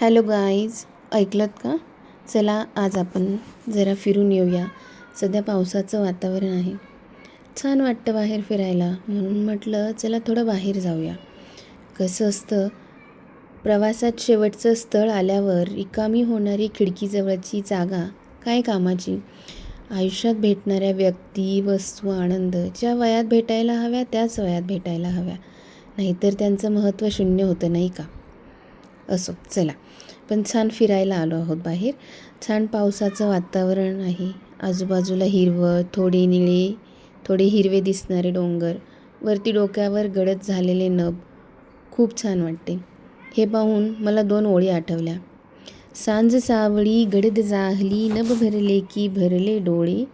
Hello guys ऐकलत का? चला आज आपण जरा फिरून येऊया. सध्या पावसाचं वातावरण आहे. छान वाटतं बाहेर फिरायला. म्हणून म्हटलं चला थोडं बाहेर जाऊया. कसं असतं प्रवासात शेवटचं स्थळ आल्यावर रिकामी होणारी खिडकीजवळची जागा काय कामाची? आयुष्यात भेटणाऱ्या व्यक्ती वस्तू आनंद ज्या वयात भेटायला हव्या त्याच वयात भेटायला हव्या. नाहीतर त्यांचं महत्त्व शून्य होतं नाही का? असो चला. पण छान फिरायला आलो आहोत बाहेर. छान पावसाचं वातावरण आहे. आजूबाजूला हिरवळ थोडे निळी थोडे हिरवे दिसणारे डोंगर. वरती डोक्यावर गडद झालेले नभ. खूप छान वाटते. हे पाहून मला दोन ओळी आठवल्या. सांज सावळी गडद जाहली नभ भरले की भरले डोळे.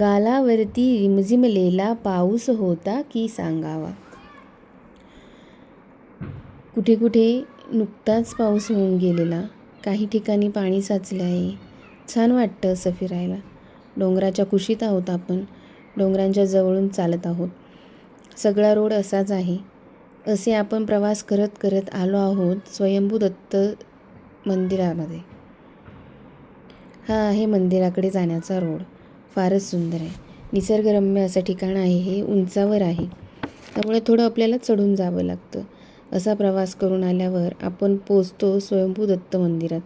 गालावरती रिमझिमलेला पाऊस होता की सांगावा. कुठे कुठे नुकताच पाऊस होऊन गेलेला. काही ठिकाणी पाणी साचले आहे. छान वाटतं असं फिरायला. डोंगराच्या कुशीत आहोत आपण. डोंगरांच्या जवळून चालत आहोत. सगळा रोड असाच आहे. असे आपण प्रवास करत करत आलो आहोत स्वयंभू दत्त मंदिरामध्ये. हा आहे मंदिराकडे जाण्याचा रोड. फारच सुंदर आहे. निसर्गरम्य असं ठिकाण आहे. हे उंचावर आहे. त्यामुळे थोडं आपल्याला चढून जावं लागतं. असा प्रवास करून आल्यावर आपण पोचतो स्वयंभू दत्त मंदिरात.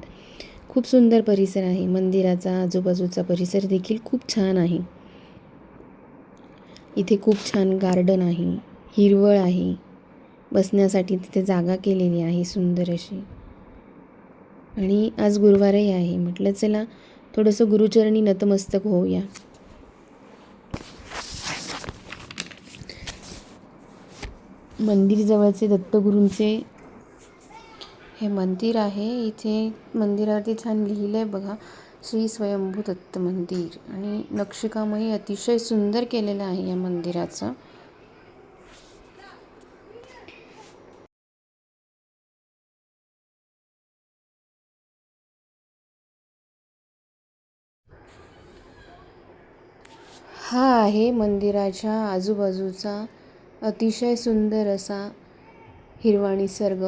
खूप सुंदर परिसर आहे. मंदिराचा आजूबाजूचा परिसर देखील खूप छान आहे. इथे खूप छान गार्डन आहे. हिरवळ आहे. बसण्यासाठी तिथे जागा केलेली आहे सुंदर अशी. आणि आज गुरुवारही आहे. म्हटलं चला थोडंसं गुरुचरणी नतमस्तक होऊया. मंदिर जवळचे दत्तगुरूंचे हे मंदिर आहे. इथे मंदिरावरती छान लिहिलं आहे बघा श्री स्वयंभू दत्त मंदिर. आणि नक्षीकामही अतिशय सुंदर केलेलं आहे या मंदिराचं. हा आहे मंदिराच्या आजूबाजूचा अतिशय सुंदर असा हिरवा निसर्ग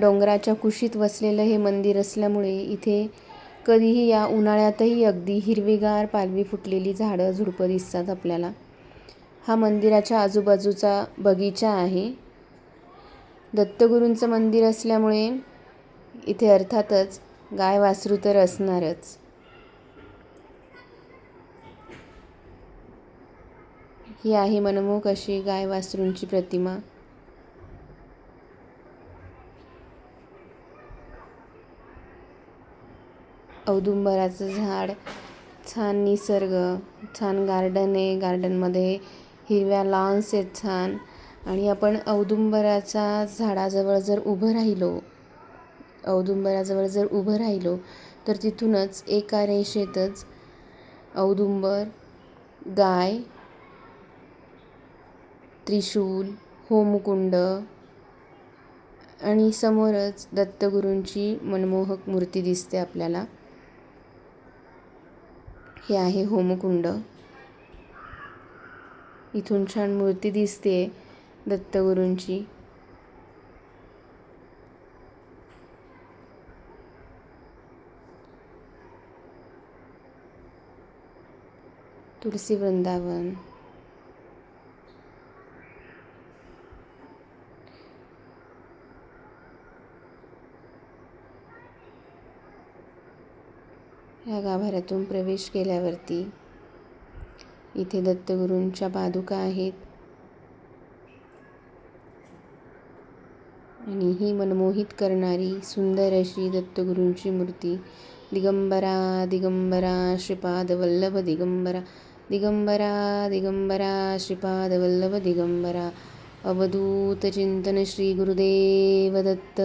डोंगराच्या कुशीत वसलेलं हे मंदिर असल्यामुळे इथे कधीही या उन्हाळ्यातही अगदी हिरवीगार पालवी फुटलेली झाडं झुडपं दिसतात आपल्याला. हा मंदिराच्या आजूबाजूचा बगीचा आहे. दत्तगुरूंचं मंदिर असल्यामुळे इथे अर्थातच गाय वासरू तर असणारच. ही आहे मनमोहक अशी गाय वासरूंची प्रतिमा. औदुंबराचं झाड छान निसर्ग छान गार्डन आहे. गार्डनमध्ये हिरव्या लॉन्स आहेत छान. आणि आपण औदुंबराच्या झाडाजवळ जर उभं राहिलो औदुंबराजवळ जर उभं राहिलो तर तिथूनच एका रेषेतच औदुंबर गाय त्रिशूल होमकुंड आणि समोरच दत्तगुरूंची मनमोहक मूर्ती दिसते आपल्याला. हे आहे होमकुंड. इथून छान मूर्ती दिसते दत्तगुरूंची. तुलसी वृंदावन. या गाभाऱ्यातून प्रवेश केल्यावरती इथे दत्तगुरूंच्या पादुका आहेत. आणि ही मनमोहित करणारी सुंदर अशी दत्तगुरूंची मूर्ती दिगंबरा दिगंबरा श्रीपाद वल्लभ दिगंबरा दिगंबरा दिगंबरा श्रीपाद वल्लभ दिगंबरा अवधूत चिंतन श्री गुरुदेव दत्त.